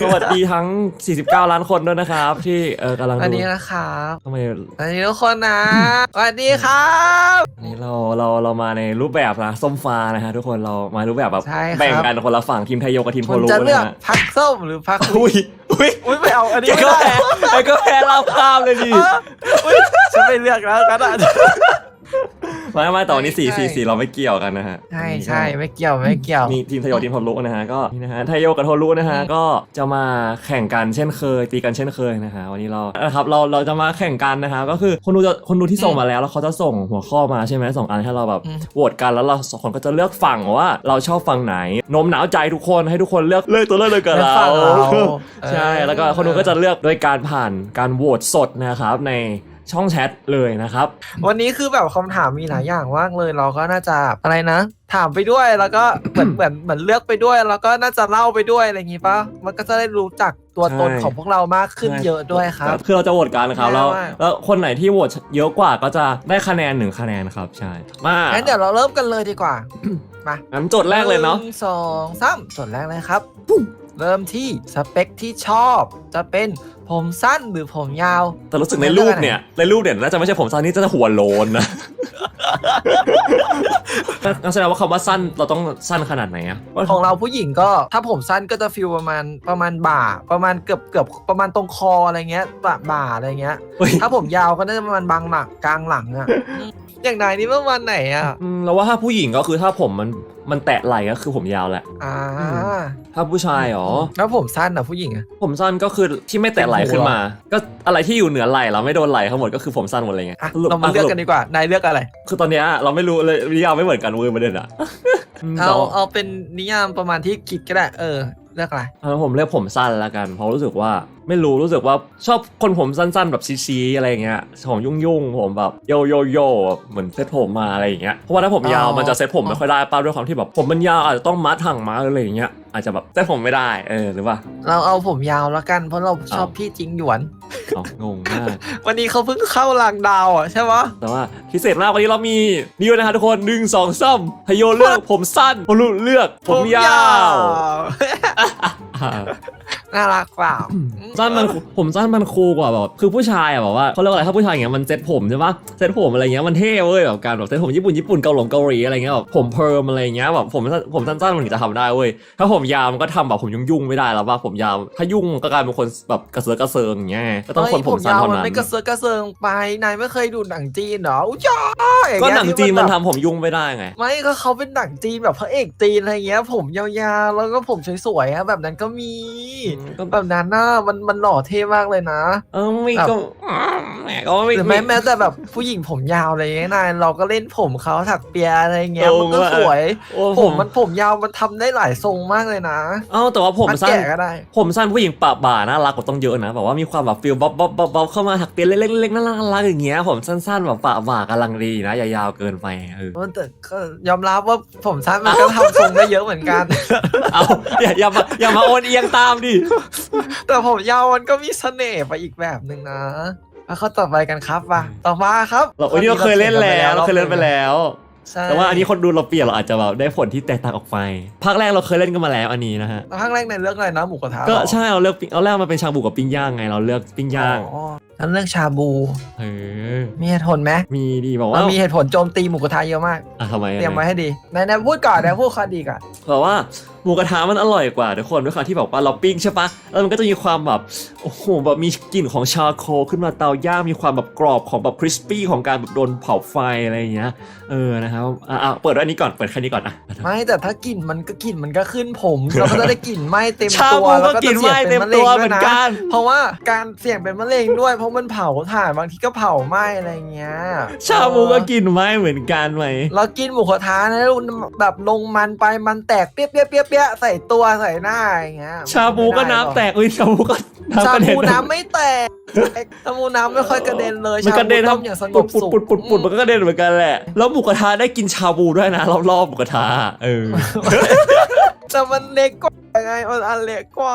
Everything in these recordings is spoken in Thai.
สวัสดีทั้ง 49 ล้านคนด้วยนะครับ ที่เออกำลังอันดูนี้นะครับทำไมอันนี้ทุกคนนะสวัสดีครับ อันนี้เราเราเรามาในรูปแบบนะส้มฟ้านะฮะทุกคนเรามารูปแบบแบบใช่ครับ แบ่งกันคนละฝั่งทีมไทยโยกับทีมโพคุณลูจะเลืนะอกฮะพักส้มหรือพักอุ้ยอุ้ยอุ้ยไม่เอาอันนี้แกไม่ก็ได้แพ้ไอ้ก็แพ้เราข้ามเลยดิเอออุ๊ยฉันไม่เลือกแล้วกันอะ ไม่ไม่แต่วันนี้สี่ใช่สี่สี่เราไม่เกี่ยวกันนะฮะใช่ใช่ไม่เกี่ยวไม่เกี่ยวมีทีมไทยโยทีมโทรุนะฮะก็นี่นะฮะไทยโยกับโทรุนะฮะก็จะมาแข่งกันเช่นเคย ตีกันเช่นเคยนะฮะวันนี้เรานะครับเราเราจะมาแข่งกันนะฮะก็คือคนดูจะคนดูที่ส่งมาแล้วแล้วเขาจะส่งหัวข้อมาใช่ไหมสองอันให้เราแบบอืมโหวตกันแล้วเราสองคนก็จะเลือกฝั่งว่าเราชอบฝั่งไหนโน้มน้าวใจทุกคนให้ทุกคนเลือกเลือกตัวเลือกเลยกับเลือกเราฝั่งเราใช่แล้วก็คนดูก็จะเลือกโดยการผ่านการโหวตสดนะครับใน ช่องแชทเลยนะครับ วันนี้คือแบบคำถามมีหลายอย่างมากเลยเราก็น่าจะอะไรนะ ถามไปด้วยแล้วก็เหมือน เหมือนเหมือนเลือกไปด้วย แล้วก็น่าจะเล่าไปด้วยอะไรอย่างงี้ปะมันก็จะได้รู้จักตัวตนใช่ ของพวกเรามากขึ้นใช่เยอะด้วยครับ คือเราจะโหวตกันนะครับแล้วใช่ แล้วคนไหนที่โหวตเยอะกว่าก็จะได้คะแนนหนึ่งคะแนนครับใช่มางั้นเดี๋ยวเราเริ่มกันเลยดีกว่า มางั้นโจทย์แรกเลยเนาะ หงสองสามส่วนแรกเลยครับ เริ่มที่สเปคที่ชอบจะเป็น ผมสั้นหรือผมยาว แต่รู้สึกในรูปเนี่ย ในรูปเนี่ยน่าจะไม่ใช่ผมสั้นนี่จะหัวโลนนะงั้นแสดงว่าคำว่าสั้นเราต้องสั้นขนาดไหนอะว่าของเราผู้หญิงก็ถ้าผมสั้นก็จะฟิลประมาณประมาณบ่า ประมาณเกือบเกือบประมาณตรงคออะไรเงี้ยบ่าบ่าอะไรเงี้ยเฮ้ย ถ้าผมยาวก็น่าจะประมาณบางหลังกลางหลังอะ อืมอย่างนายนี่ประมาณไหนอะอืมเราว่าถ้าผู้หญิงก็คือถ้าผมมันมันแตะไหล่ก็คือผมยาวแหละ อ่า ถ้าผู้ชายอ๋อแล้วผมสั้นอะผู้หญิงอะผมสั้นก็คือที่ไม่แตะไหล่ขึ้นมา ก็อะไรที่อยู่เหนือไหล่เราไม่โดนไหล่ทั้งหมดก็คือผมสั้นหมดเลยไงอะสรุปเรามาเลือกกันดีกว่า นายเลือกอะไร คือตอนเนี้ยเราไม่รู้เลยนิยามไม่เหมือนกันเว้ยประเด็นอะอืมเอาแต่ว่าเอาเป็นนิยามประมาณที่คิดก็ได้ เออเลือกอะไรเอาผมเลือกผมสั้นละกันเพราะรู้สึกว่า ไม่รู้รู้สึกว่าชอบคนผมสั้นๆ แบบชี้ๆอะไรอย่างเงี้ยผมยุ่งๆ ผมแบบโยโยโย่แบบเหมือนเซ็ตผมมาอะไรอย่างเงี้ยเพราะว่าถ้าผมยาวอ๋อมันจะเซ็ตผมไม่ค่อยได้ป้าด้วยความที่แบบผมมันยาวอาจจะต้องมัดถังมาอะไรอย่างเงี้ยอาจจะแบบเซ็ตผมไม่ได้เออหรือว่า เราเอาผมยาวแล้วกันเพราะเราชอบเอาพี่จริงหยวนอ๋องงมากวันนี้เขาเพิ่งเข้ารางดาวอะใช่ปะแต่ว่าพิเศษมากวันนี้เรามีนี่ด้วยนะฮะทุกคนหนึ่งสองสามพโยเลือกผมสั้นพลุเลือกผมยาวอ่า น่ารักเปล่าสั้นมันผมสั้นมันคูลกว่าแบบคือผู้ชายอะแบบว่าเขาเรียกว่าอะไรถ้าผู้ชายอย่างเงี้ยมันเซ็ตผมใช่ปะเซ็ตผมอะไรเงี้ยมันเท่เว้ยแบบการแบบเซ็ตผมญี่ปุ่นญี่ปุ่นเกาหลงเกาหลีอะไรเงี้ยแบบผมเพิร์มอะไรเงี้ยแบบผมสั้นผมสั้นๆมันถึงจะทำได้เว้ยถ้าผมยาวมันก็ทำแบบผมยุ่งๆไม่ได้แล้วว่าผมยาวถ้ายุ่งก็กลายเป็นคนแบบกระเสือกกระเซิงอย่างเงี้ยก็ต้องคนผมสั้นยาวเท่ามันนั้นไม่กระเซาะกระเซิงไปนายไม่เคยดูหนังจีนเหรออุ้ยจ้าอย่างก็เงี้ยหนังจีนมันแบบทำผมยุ่งไม่ได้ไง ไม่ก็เขาเป็นหนังจีนแบบพระเอกจีนอะไรเงี้ย ผมยาวๆแล้วก็ผมสวยๆอะแบบนั้นก็มีก็แบบนั้นน่ะมันมันหล่อเท่มากเลยนะ เออไม่ก็แหมก็ไม่หรือแม้แม้แต่แบบผู้หญิงผมยาวอะไรเงี้ยนายเราก็เล่นผมเขาถักเปียอะไรเงี้ยเออมันก็สวยโอ้ผผมมมันผมยาวมันทำได้หลายทรงมากเลยนะเอ้าแต่ว่าผมมัดสั้นแก่ก็ได้ ผมสั้นผู้หญิงปะบ่าน่ารักกว่าต้องเยอะนะแบบว่ามีความแบบฟิลบ๊อบบ๊อบบ๊อบบ๊อบเข้ามาถักเปียเล็กๆเล็กๆน่ารักน่ารักอย่างเงี้ยผมสั้นๆแบบปะบ่ากำลังดีนะอย่ายาวเกินไปเออแต่ก็ยอมรับว่าผมสั้นมันก็ทำทรงได้เยอะเหมือนกัน เอาอย่าอย่ามาอย่ามาโอนเอียงตามดิแต่ผมยาวมันก็มีเสน่ห์ไปอีกแบบหนึ่งนะมาเข้าต่อไปกันครับมาต่อมาครับเราเอ้ยนี่เราเคยเล่นแล้วเราเคยเล่นไปแล้ว ใช่แต่ว่าอันนี้คนดูเราเปลี่ยนเราอาจจะแบบได้ผลที่แตกต่างออกไปภาคแรกเราเคยเล่นกันมาแล้วอันนี้นะฮะ ครั้งแรกในเรื่องอะไรนะหมูกระทะก็เหรอใช่เราเลือกปิ้งเอาแรกมาเป็นชาบูกับปิ้งย่างไงเราเลือกปิ้งย่าง อ๋อ งั้นเรื่องชาบู เออ มีเหตุผลไหมมีดีบอกมัว่านมีเหตุผลโจมตีหมูกระทะเยอะมาก อะทำไมเตรียมไว้ให้ดีนายนายพูดก่อนนายพูดข้อดีก่อนแบบว่าหมูกระทะมันอร่อยกว่าทุกคนด้วยความที่แบบว่าเราปิ้งใช่ปะแล้วมันก็จะมีความแบบโอ้โหแบบมีกลิ่นของชาโคลขึ้นมาเตาย่างมีความแบบกรอบของแบบคริสปี้ของการแบบโดนเผาไฟอะไรอย่างเงี้ยเออนะครับอะอะเปิดด้วยอันนี้ก่อนเปิดแค่นี้ก่อนอะ ไม่แต่ถ้ากลิ่นมันก็กลิ่นมันก็ขึ้นผมเราก็จะได้กลิ่นไหม้เต็มชาตัวบูแล้วก็ก็กิจะนเสี่ยไม่งเต็เป็นมมะเร็ตังวด้เหวมืยอนนะกัน เพราะว่าการเสี่ยงเป็นมะเร็งด้วย เพราะมันเผาถ่านบางทีก็เผาไหม้อะไรเงี้ยชาบูก็กินไม่เหมือนกันไหมเรากินหมูกระทะนะแบบลงมันไปมันแตกเปี้ยเปี้ยเปี้ยเปี้ยใส่ตัวใส่หน้าอย่างเงี้ยชาบูก็น้ำแตกเอ้ยชาบูก็น้ำชากระเด็นบูน้ำไม่แตกชาบูน้ำไม่ค่อยกระเด็นเลยมันกระเด็นชาบูต้มอย่างสงปุบดปุดสุขปุดปุดปุดมันก็กระเด็นเหมือนกันแหละแล้วหมูกระทะได้กินชาบูด้วยนะรอบๆหมูกระทะเออแต่มันเล็กกว่าไงมันอันเล็กกว่า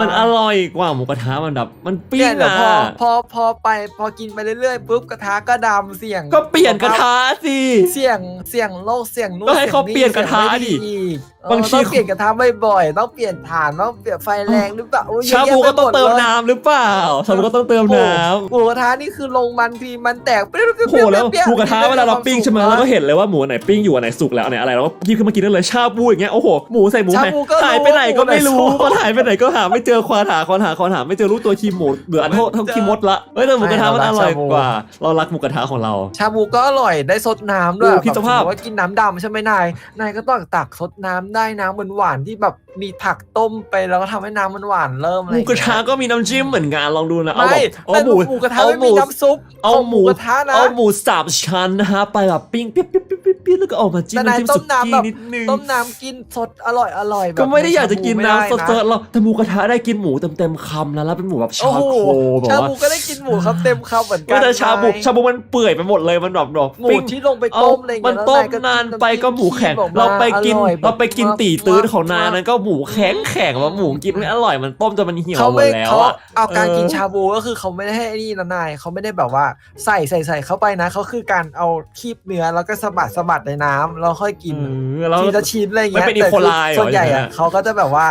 มันอร่อยกว่าหมูกระทะมันแบบมันปิ้เนี่งยเดี๋ยวอะพอพอพอไปพอกินไปเรื่อยๆปุ๊บกระทะก็ดำเสี่ยงก็เปลี่ยนกระทะสิ เสี่ยงเสี่ยงโรคเสี่ยงนู่นก็ให้เขาสี่ยงเปลี่ยนกระทะดิ เสี่ยงไม่อีกเออบางที ต้องเปลี่ยนกระทะบ่อยๆต้องเปลี่ยนถ่านต้องเปลี่ยนไฟแรงหรือเปล่าโอ้ยเยชาอะแยะบูก็ต้องไปหดเติมลยน้ำหรือเปล่าชาบูก็ต้องเติมน้ำ หมูกระทะนี่คือลงมันทีมันแตกเปรี้ยวๆโอ้โหแล้วหมูกระทะเวลาเราปิ้งใช่ไหมเราก็เห็นเลยว่าหมูอันไหนปิ้งอยู่อันไหนสุกแล้วอันไหนอะไรเราก็หยิบขึ้นมากินได้เลยชาบูอย่างเงี้ยโอ้โหหมูใส่หมูไหนหายไปไหนก็ไม่รู้ก็หายไปไหนก็หาไม่เจอควานหาควานหาควานหาไม่เจอรู้ตัวคีหมูเหลืออันเท่าเท่าคีมดละเฮ้ยแต่หมูกระทะมันอร่อยกว่า เรารักหมูกระทะของเรา ชาบูก็อร่อยได้ซดน้ำด้วยโอ้คิดสภาพ แบบว่ากินน้ำดำใช่ไหมนายนายก็ต้องตักซดน้ำได้น้ำหวานๆที่แบบมีผักต้มไปแล้วก็ทำให้น้ำมันหวานเริ่มอะหไรอมูย่างกระเงี้ทะยก็มีน้ำจิ้มเหมือนกันลองดูนะเอาไม่แบบเอาแต่หมูหมูกระทะเอาไม่หมีมูน้ำซุปเอาของหมูกระทะนะเอาหมูสามชั้นนะฮะไปแบบปิ้งปิ๊บปิ๊บปิ๊บปิ๊บปิ๊บแล้วก็ออกมาจิ้มแต่นายน้ำจิ้มต้สุมน้ำกี้แบบนิดนึงต้มน้ำกินสดอร่อยอร่อยแบบก็ไม่ได้อยากจะกินน้ำสไม่ดๆเราแต่หมูกระทะได้กินหมูเต็มๆคำแล้วแล้วเป็นหมูแบบโอ้ชาโหโคแบบชาว่าบูก็ได้กินหมูครับเต็มคำเหมือนกัไม่แต่ชาบูนยชาบูมันเปื่อยไปหมดเลยมันแบบแบบหมูปิ้งที่ลงไปเอาต้มอะไรอย่างมัเงี้นยต้มแล้วยนานไปก็หมูแข็งน้ำจิ้เราไปกินออยเราไปกินแบบตีตื้นของนาว่านั้นก็หมูแข็งแข็งว่าหมูกินไม่อร่อยมันต้มจนมันเหี่ยวเขาหมไม่ดแล้วเขาอะเอาการเออกินชาบูก็คือเขาไม่ได้ให้ไอ้นี่นะนายเขาไม่ได้แบบว่าใส่ใส่ใส่เข้าไปนะเขาคือการเอาคีบเนื้อแล้วก็สะบัดสะบัดในน้ำแล้วค่อยกินเออแล้วทีละชิ้นอะไรอย่างเงี้ยมันเป็นแต่อีโคไลเหรอส่วนใหญ่อย่างนั้อะนอะเขาก็จะแบบว่า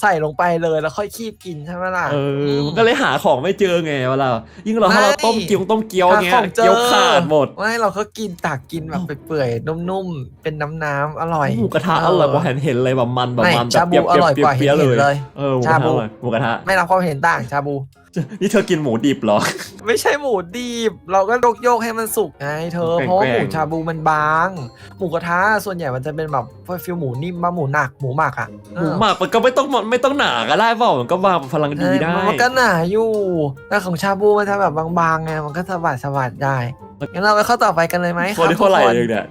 ใส่ลงไปเลยแล้วค่อยคีบกินใช่ไหมล่ะเออมันก็เลยหาของไม่เจอไงเวลายิ่งเราถ้าเราต้มเกี๊ยวต้มเกี๊ยวหาเงี้ขยองเจอเกี๊ยวขาดหมดไม่เราก็กินตักกินแบบไปเปื่อยๆนุ่มๆเป็นน้ำน้ำๆอร่อยหมูกระทะอร่อยกว่าเห็นเห็นเลยแบบมันแบบไม่มันแบชาบบูเปรี้ยวอร่อยกว่าเปรี้ยวเห็นเลยเลยเออหมูกชาระบูทะอร่อยหมูกระทะไม่รับความเห็นต่างชาบู นี่เธอกินหมูดิบเหรอ ไม่ใช่หมูดิบเราก็โยกโยกให้มันสุกไงเธอแกว่งๆเพราะว่าหมูชาบูมันบาง หมูกระทะส่วนใหญ่มันจะเป็นแบบฟิลหมูนิ่มมาหมูหนักหมูหมักอะหมูหมักมันก็ไม่ต้องไม่ต้องหนาก็ได้เปล่ามันก็วางพลังเอดีอได้มันก็หนาอยู่แต่ของชาบูมันจะแบบบางๆไงมันก็สะบัดสะบัดได้งั้นเราไปเข้าต่อไปกันเลยไหมคนที่ทุกเท่าไหร่คนเลยเนี่ย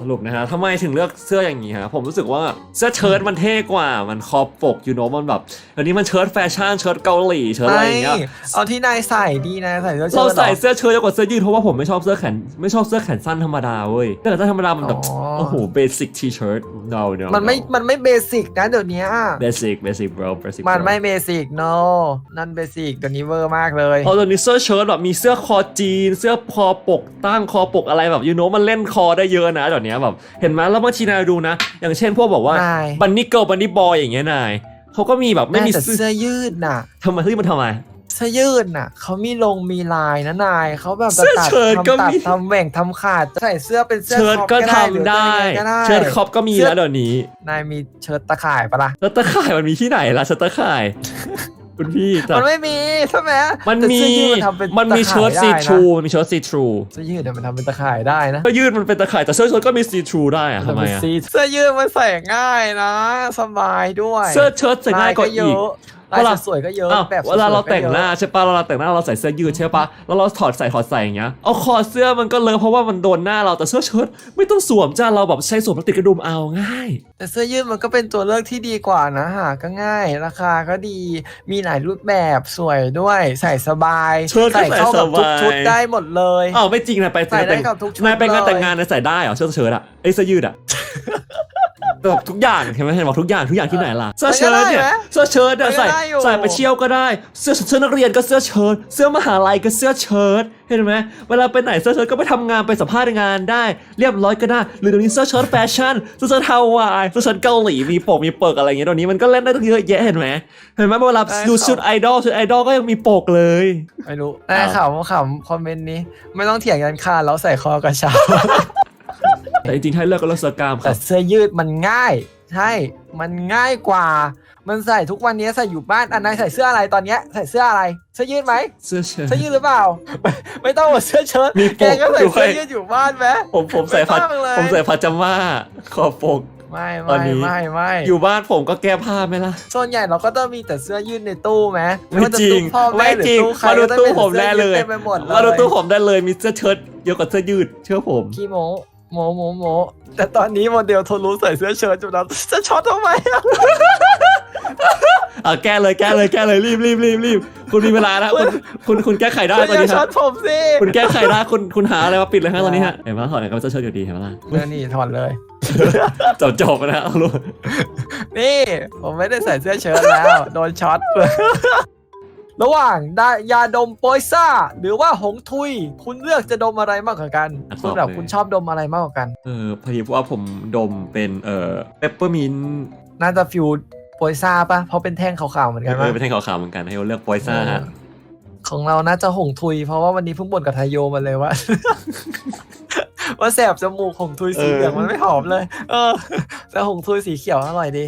สรุปนะฮะทำไมถึงเลือกเสื้ออย่างนี้ฮะผมรู้สึกว่าเสื้อเชิ้ตมันเท่กว่ามันคอปกอยู่เนอะมันแบบอันนี้มันเชิ้ตแฟชั่นเชิ้ตเกาหลีเชิ้ตอะไรอย่างเงี้ยไม่เอาที่นายใส่ดีนายใส่เสื้อเราเชิ้ตหอใส่เสื้อเชิ้ตเยอะกว่าเสื้อยืดเพราะว่าผมไม่ชอบเสื้อแขนไม่ชอบเสื้อแขนสั้นธรรมดาเว้ยเสื้อแขนสั้นธรรมดามันแบบอ๋อโอ้โหเบสิกทีเชิ้ต no no มันไม่มันไม่เบสิกนะเดี๋ยวนี้เบสิกเบสิก bro เบสิกมันไม่เบสิก no นั่นเบสิกเดี๋ยวนี้เวอร์มากเลยเพราะตอนนี้เสื้อเชิ้ตแบบมีเสื้อคอจีน เสื้อคอปกตั้งคอปกอะไรแบบยูโนมันเล่นคอได้เยอะนะเดี๋ยวนี้แบบเห็นไหมแล้วบางทีนายดูนะ อย่างเช่นพวกบอกว่านายบันนี่เกิลบันนี่บอยอย่างเงี้ยนายเขาก็มีแบบไม่มีแต่เสื้อเสื้อยืดน่ะทำไมเฮ้ยมันทำไมเสื้อยืดน่ะเขามีลงมีลายนะนายเขาแบบเสื้อตัดเชิ้ตก็ทำตัดมีทำแหว่งทำขาดใส่เสื้อเป็นเสื้อเชิ้ตครอปก็ได้หรือทำได้จะยังงก็ได้ เชิ้ตคอปก็มีแล้วเดี๋ยวนี้ นายมีเชิ้ตตะข่ายปะล่ะแล้วตะข่ายมันมีที่ไหนล่ะเชิ้ตตะข่าย คุณพี่แต่มันไม่มีใช่ไหมมันแต่มีเสื้อยืดมันทำเป็นมันมีตะเชิ้ข่าตยซีได้ทรูนะมีเชิ้ตซีทรูเสื้อยืดเนี่ยมันทำเป็นตะข่ายได้นะเสื้อยืดมันเป็นตะข่ายแต่เสื้อเชิ้ตก็มีซีทรูได้อะทำไมอะเสื้อยืดมันใส่ง่ายนะ สบายด้วย เสื้อเชิ้ตใส่ง่ายกว่าอีก ลายเวลาสวยๆก็เยอะอ้าวแบบสเวยๆลาเราก็แต่งยอะหน้าใช่ปะเราแต่งหน้าเราใส่เสื้อยืดใช่ปะแล้วเราถอดใส่ถอดใส่อย่างเงี้ยเอาคอเสื้อมันก็เลอะเพราะว่ามันโดนหน้าเราแต่เสื้อเชิ้ตไม่ต้องสวมจ้าเราแบบใช้สวมแล้วติดกระดุมเอาง่าย แต่เสื้อยืดมันก็เป็นตัวเลือกที่ดีกว่านะหาก็ง่าย ราคาก็ดีมีหลายรูปแบบสวยด้วยใส่สบายเชิ้ตก็ใส่เข้ากับทุกใส่สบาย ชุดได้หมดเลย อ้าวไม่จริงนะไปใส่ได้แต่งกับทุกชุดนายไปงานเลย แต่งงานนายใส่ได้เหรอเสื้อเชิ้ตอะไอยเสื้อยืดอะ แบบทุกอย่างเห็นไหมเห็นบอกทุกอย่างทุกอย่างที่ไหนล่ะเสื้อเชิ้ตเนี่ยเสื้อเชิ้ตเนี่ยใส่ใส่ไปเที่ยวก็ได้เสื้อเสื้อนักเรียนก็เสื้อเชิ้ตเสื้อมหาลัยก็เสื้อเชิ้ตเห็นไหมเวลาไปไหนเสื้อเชิ้ตก็ไปทำงานไปสัมภาษณ์งานได้ เรียบร้อยก็ได้หรือเดี๋ยวนี้เสื้อเชิ้ตแฟชั่นเสื้อเชิ้ตฮาวายเสื้อเชิ้ตเกาหลีมีปกมีเปิกอะไรอย่างเงี้ยเดี๋ยวนี้มันก็เล่นได้ตั้งเยอะแยะเห็นไหมเห็นไหมเวลาดูชุดไอดอลชุดไอดอลก็ยังมีปกเลยไม่รู้นายขำขำคอมเมนต์นี้ ไม่ต้องเถียงกันค่ะแล้วใส่คอกระเช้า แต่จริงๆถ้าเลือกก็เลือกเสื้อกล้ามคแต่รับ เสื้อยืดมันง่าย ใช่ มันง่ายกว่า มันใส่ทุกวันนี้ใส่อยู่บ้านอันนายใส่เสื้ออะไรตอนเนี้ยใส่เสื้ออะไรเสื้อยืดไหมเสื้อเชิ้ต เสื้อยืดหรือเปล่า ไม่ไม่ต้องเสื้อเชิ้ตมีปกแกก็ใส่ด้วย เสื้อยืดอยู่บ้านไหม ผมผมใส่พัดไม่ต้องเลย ผมใส่พัจาม่าขอบปก ไม่ตอนไม่นี้ ไม่ไม่อยู่บ้านผมก็แก้ผ้าไหมล่ะ ส่วนใหญ่เราก็ต้องมีแต่เสื้อยืดในตู้ไหมไม่ว่าะจริงตู้พ่อแม่ไม่หรือจริงตู้ใครมาดูก็ต้องตู้เป็นผมเสื้อได้ยืเลดยเต็มไปหมดเลยมาดูตู้ผมได้เลยมีเสื้อเชิ้ตเยอะกว่าเสื้อยืดเชื่อผม ขี้โม โมโมโมแต่ตอนนี้โมเดลโทรรู้ใส่เสื้อเชิ้ตอยู่แล้วจะช็อตทำไมอะเอาแก้เลยแก้เลยแก้เลยรีบรีบรีบรีบคุณมีเวลาแล้วคุณคุณคุณแก้ไขได้คุณตอนอย่านี้ช็ฮะอตผมสิคุณแก้ไขได้คุณคุณหาอะไรมาปิดเลยฮะตอนนี้ฮะเห็นไหมถอดไหนก็จะเชิดอยู่ดีเห็นไหมล่ะเรื่องนี้ถอดเลย จบจบนะฮะเอาลูกนี่ ผมไม่ได้ใส่เสื้อเชิ้ตแล้ว โดนช็อต ระหว่างได้ยาดมโปยซ่า หรือว่าหงทุย คุณเลือกจะดมอะไรมากกว่ากันคุณแบบคุณชอบดมอะไรมากกว่ากัน เออพอดีว่าผมดมเป็นเอ่อเปปเปอร์มินน่าจะฟิวโปยซ่าปะเพราะเป็นแท่งขาวๆเหมือนเอกันอปะเป็นแท่งขาวๆเหมือนกันให้เราเลือกปอยซ่าฮะของเราน่าจะหงทุย เพราะว่าวันนี้เพิ่งบ่นกับไทยโยมาเลยว่า ว่าแสบจมูกหงทุยสีเหลืองมันไม่หอมเลย เออแต่หงทุยสีเขียวอร่อยดี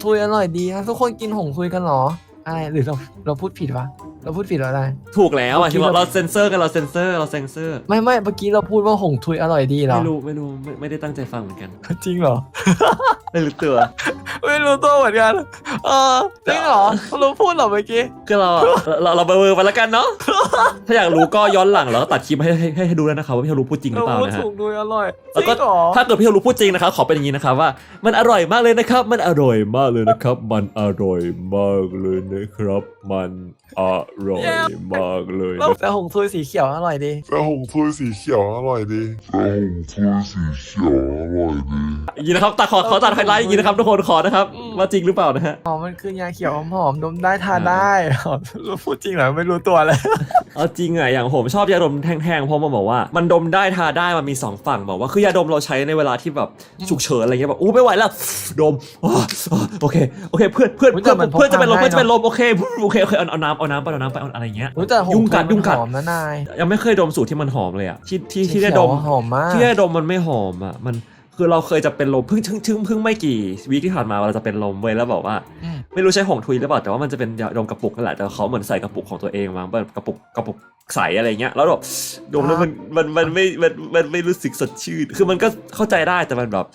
หงทุยอร่อยดีครับทุกคนกินหงทุยกันเหรออะไรหรือเราเราพูดผิดวะเราพูดผิดหรืออะไร ถูกแล้วอะเมื่อกี้ที่ว่าเราเราเซนเซอร์กันเราเซนเซอร์เราเซนเซอร์ ไม่ไม่เมื่อกี้เราพูดว่าหงทุยอร่อยดีเหรอไม่รู้ไม่รู้ไม่ไม่ได้ตั้งใจฟังเหมือนกัน จริงเหรอ ไม่รู้ตัว ไม่รู้ตัวเหมือนกัน เออจริงเหรอรู้พูดเหรอเมื่อกี้ คือเราอะเราเราเบอร์ไปแล้วกันเนาะ ถ้าอยากรู้ก็ย้อนหลังแล้วก็ตัดคลิปให้ให้ให้ให้ดูแล้วนะครับว่าพี่ฮารุพูดจริงหรือเปล่าพูดนะฮะ ถูกด้วยอร่อยแล้วก็จริงเหรอ ถ้าเกิดพี่ฮารุพูดจริงนะครับขอเป็นอย่างนี้นะครับว่า มันอร่อยมากเลยนะครับ มันอร่อยมากเลยนะครับ มันอร่อยมากเลยนะครับ มันอร่อยมากเลยแล้วนะ แต่หงทุยสีเขียวอร่อยดี แต่หงทุยสีเขียวอร่อยดี แต่หงทุยสีเขียวอร่อยดี อย่างนี้นะครับตัดขอขอตัดไฮไลท์อย่างนี้นะครับทุกคนขอนะครับอืมว่าจริงหรือเปล่านะฮะอ๋อมันคือยาเขียวหอมๆดมได้ทานได้อ๋อพูดจริงเหรอไม่รู้ตัวเลยเอาจริงอะอย่างผมชอบยาดมแท่งๆเพราะมันบอกว่ามันดมได้ทาได้มันมีสองฝั่งบอกว่าคือยาดมเราใช้ในเวลาที่แบบฉุกเฉินอะไรเงี้ยแบบอู้ไม่ไหวแล้วดมอ้ออ้อโอเคโอเค เพื่อนเพื่อนอุ๊ยเพื่อนแต่มันพกเพื่อนจะเป็นลมพาได้เพื่อนจะเป็นลมโอเคโอเคโอเคเอาเอาน้ำเอาน้ำไปเอาน้ำไปเอาอะไรเงี้ยรู้แต่หงยุ่งกัดทุยุ่งกัดหอมนะนายยังไม่เคยดมสูตรที่มันหอมเลยอะที่ที่สีที่ได้เขีดยวมหอมมากที่ได้ดมมันไม่หอมอะมัน คือเราเคยจะเป็นลมเพิ่งเพิ่งเพิ่งเพิ่งไม่กี่วีคที่ผ่านมาเราจะเป็นลมเว้ยแล้วบอกว่าอืมไม่รู้ใช้หงทุยหรือเปล่าแต่ว่ามันจะเป็นยาดมกระปุกนั่นแหละแต่เขาเหมือนใส่กระปุกของตัวเองมาแบบกระปุกกระปุกใสอะไรเงี้ยแล้วแบบดมแล้วมันมันมันไม่มันมันไม่รู้สึกสดชื่นคือมันก็เข้าใจได้แต่มันแบบ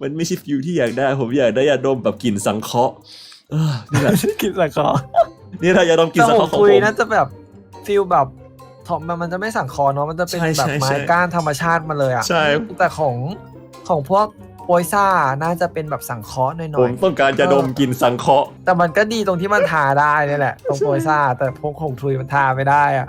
มันไม่ใช่ฟิลที่อยากได้ ผมอยากได้ยาดมแบบกลิ่นสังเคราะห์เออนี่แหละกินสังเคราะห์นี่แหละยาดมกลิ่นแต่สังหเคงราะห์ของทุผยมน่าจะแบบฟิลแบบถอมมันมันจะไม่สังเคราะห์เนาะมันจะเป็นใช่แบบใช่ไม้ใช่ก้านธรรมชาติมาเลยอะใช่แต่ของ ของพวกโปยซ่าน่าจะเป็นแบบสังเคราะห์หน่ผอมยต้องการยาดมกลิ่นสังเคราะห์ ๆแต่มันก็ดีตรงที่มันทาได้นี่แหละ ตรงโปยซ่าแต่พวกหงทุยมันทาไม่ได้อะ